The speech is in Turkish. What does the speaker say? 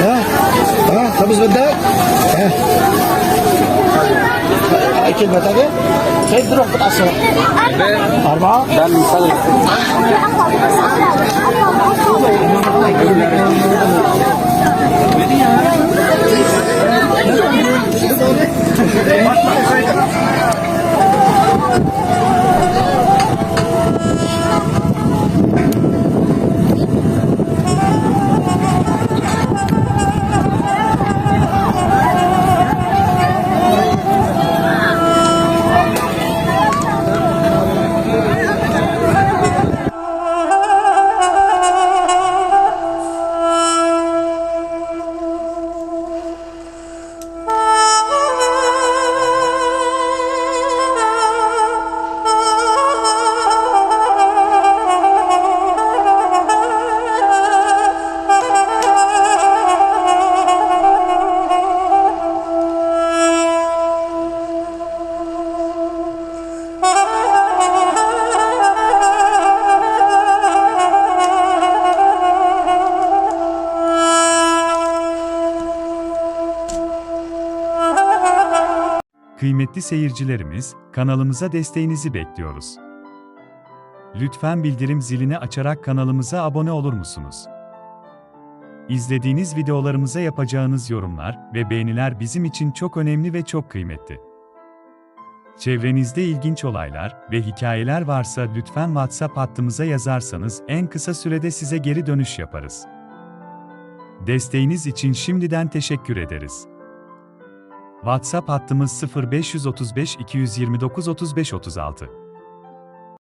ها ها خمس بدك ها هاي كلمة تانية كيف تروح بالأسرع أربعة Ben misal Kıymetli seyircilerimiz, kanalımıza desteğinizi bekliyoruz. Lütfen bildirim zilini açarak kanalımıza abone olur musunuz? İzlediğiniz videolarımıza yapacağınız yorumlar ve beğeniler bizim için çok önemli ve çok kıymetli. Çevrenizde ilginç olaylar ve hikayeler varsa lütfen WhatsApp hattımıza yazarsanız en kısa sürede size geri dönüş yaparız. Desteğiniz için şimdiden teşekkür ederiz. WhatsApp hattımız 0535 229 35 36.